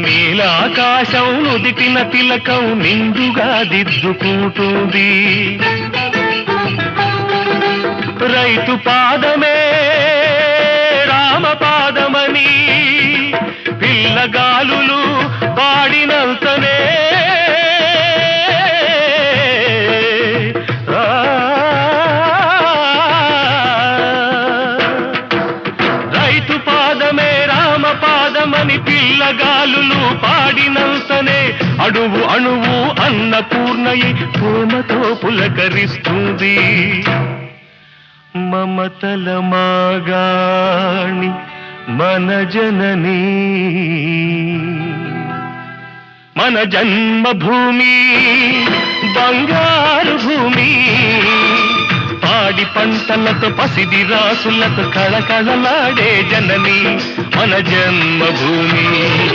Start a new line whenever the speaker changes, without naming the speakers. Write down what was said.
నీలాకాశం నుదిటిన తిలకం నిండుగా దిద్దుకుంటుంది. రైతు పాదమే రామ పాదమని పిల్లగాలులు పాడినంతనే. రైతు పాదమే రామ పాదమని పిల్లగాలు పాడినంతనే అణువు అణువు అన్నపూర్ణయి ప్రేమతో పులకరిస్తుంది. మమతల మాగాణి మన జనని. మన జన్మభూమి బంగారు భూమి. పాడి పంటలతో పసిది రాసులతో కళకళలాడే జనని మన జన్మభూమి.